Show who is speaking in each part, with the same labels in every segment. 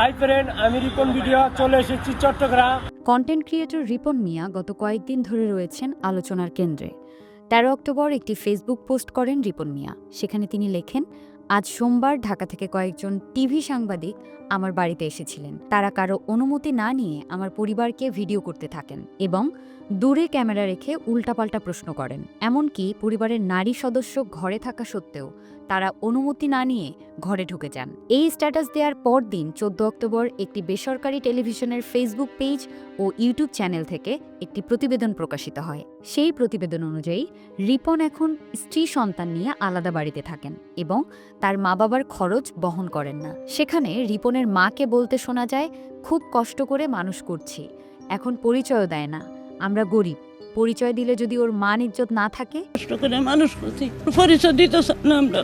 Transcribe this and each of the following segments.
Speaker 1: Hi friend আমি Ripon video চলে এসেছি চট্টগ্রাম।
Speaker 2: কন্টেন্ট ক্রিয়েটর রিপন মিয়া গত কয়েকদিন ধরে রয়েছেন আলোচনার কেন্দ্রে। তেরো অক্টোবর একটি ফেসবুক পোস্ট করেন রিপন মিয়া। সেখানে তিনি লেখেন আজ সোমবার ঢাকা থেকে কয়েকজন টিভি সাংবাদিক আমার বাড়িতে এসেছিলেন। তারা কারও অনুমতি না নিয়ে আমার পরিবারকে ভিডিও করতে থাকেন এবং দূরে ক্যামেরা রেখে উল্টাপাল্টা প্রশ্ন করেন। এমনকি পরিবারের নারী সদস্য ঘরে থাকা সত্ত্বেও তারা অনুমতি না নিয়ে ঘরে ঢুকে যান। এই স্ট্যাটাস দেওয়ার পর দিন চোদ্দ অক্টোবর একটি বেসরকারি টেলিভিশনের ফেসবুক পেজ ও ইউটিউব চ্যানেল থেকে একটি প্রতিবেদন প্রকাশিত হয়। সেই প্রতিবেদন অনুযায়ী রিপন এখন স্ত্রী সন্তান নিয়ে আলাদা বাড়িতে থাকেন এবং তার মা বাবার খরচ বহন করেন না। সেখানে রিপনের মাকে বলতে শোনা যায় খুব কষ্ট করে মানুষ করছি এখন পরিচয়ও দেয় না আমরা গরিব। পরিচয় দিলে যদি ওর মান ইজ্জত না থাকে?
Speaker 3: কষ্ট করে মানুষ করছি পরিচয় দিতে আমরা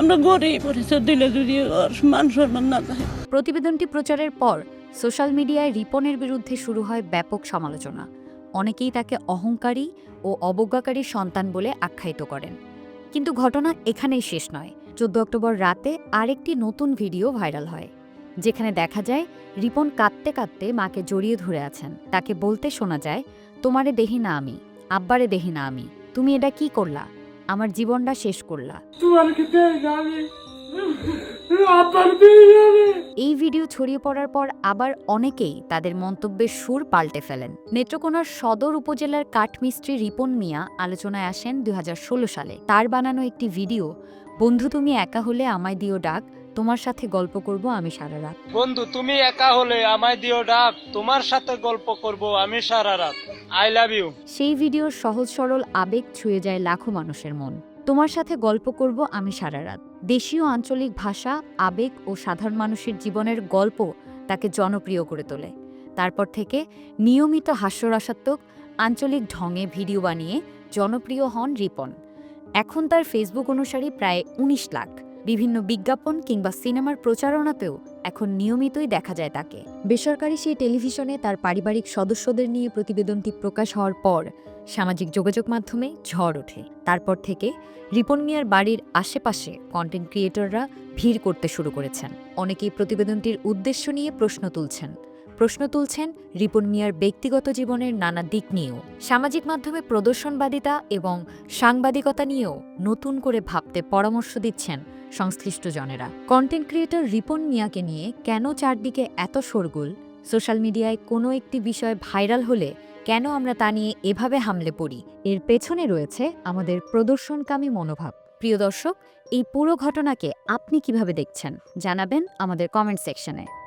Speaker 3: আমরা গরিব পরিচয় দিলে যদি ওর মান সম্মান না থাকে।
Speaker 2: প্রতিবেদনটি প্রচারের পর সোশ্যাল মিডিয়ায় রিপনের বিরুদ্ধে শুরু হয় ব্যাপক সমালোচনা। অনেকেই তাকে অহংকারী ও অবজ্ঞাকারী সন্তান বলে আখ্যায়িত করেন। কিন্তু ঘটনা এখানেই শেষ নয়। চোদ্দ অক্টোবর রাতে আরেকটি নতুন ভিডিও ভাইরাল হয় যেখানে দেখা যায় রিপন কাঁদতে কাঁদতে মাকে জড়িয়ে ধরে আছেন। তাকে বলতে শোনা যায় তোমারে দেহি না আমি আব্বারে দেহি না আমি তুমি এটা কি করলা? আমার জীবনটা শেষ করলা। এই ভিডিও ছড়িয়ে পড়ার পর আবার অনেকেই তাদের মন্তব্যের সুর পাল্টে ফেলেন। নেত্রকোনার সদর উপজেলার কাঠমিস্ত্রি রিপন মিয়া আলোচনায় আসেন দুই হাজার ষোলো সালে। তার বানানো একটি ভিডিও বন্ধু তুমি একা হলে আমায় দিও ডাক। তোমার সাথে গল্প করব আমি সারা রাত।
Speaker 4: বন্ধু তুমি একা হলে আমায় দিও ডাক। তোমার সাথে গল্প করব আমি সারা রাত। আই লাভ ইউ
Speaker 2: সেই ভিডিওর সহজ সরল আবেগ ছুঁয়ে যায় লাখো মানুষের মন। তোমার সাথে গল্প করব আমি সারা রাত। দেশীয় আঞ্চলিক ভাষা আবেগ ও সাধারণ মানুষের জীবনের গল্প তাকে জনপ্রিয় করে তোলে। তারপর থেকে নিয়মিত হাস্যরসাত্মক আঞ্চলিক ঢঙে ভিডিও বানিয়ে জনপ্রিয় হন রিপন। এখন তার ফেসবুক অনুসারী প্রায় ১৯ লাখ। বিভিন্ন বিজ্ঞাপন কিংবা সিনেমার প্রচারণাতেও এখন নিয়মিতই দেখা যায় তাকে। বেসরকারি সেই টেলিভিশনে তার পারিবারিক সদস্যদের নিয়ে প্রতিবেদনটি প্রকাশ হওয়ার পর সামাজিক যোগাযোগ মাধ্যমে ঝড় ওঠে। তারপর থেকে রিপন মিয়ার বাড়ির আশেপাশে কন্টেন্ট ক্রিয়েটররা ভিড় করতে শুরু করেছেন। অনেকেই প্রতিবেদনটির উদ্দেশ্য নিয়ে প্রশ্ন তুলছেন। প্রশ্ন তুলছেন রিপন মিয়ার ব্যক্তিগত জীবনের নানা দিক নিয়েও। সামাজিক মাধ্যমে প্রদর্শনবাদিতা এবং সাংবাদিকতা নিয়েও নতুন করে ভাবতে পরামর্শ দিচ্ছেন সংশ্লিষ্ট জনেরা কন্টেন্ট ক্রিয়েটর রিপন মিয়াকে নিয়ে কেন চারদিকে এত শোরগোল? সোশ্যাল মিডিয়ায় কোনো একটি বিষয় ভাইরাল হলে কেন আমরা তা নিয়ে এভাবে হামলে পড়ি? এর পেছনে রয়েছে আমাদের প্রদর্শনকামী মনোভাব। প্রিয় দর্শক, এই পুরো ঘটনাকে আপনি কীভাবে দেখছেন? জানাবেন আমাদের কমেন্ট সেকশনে।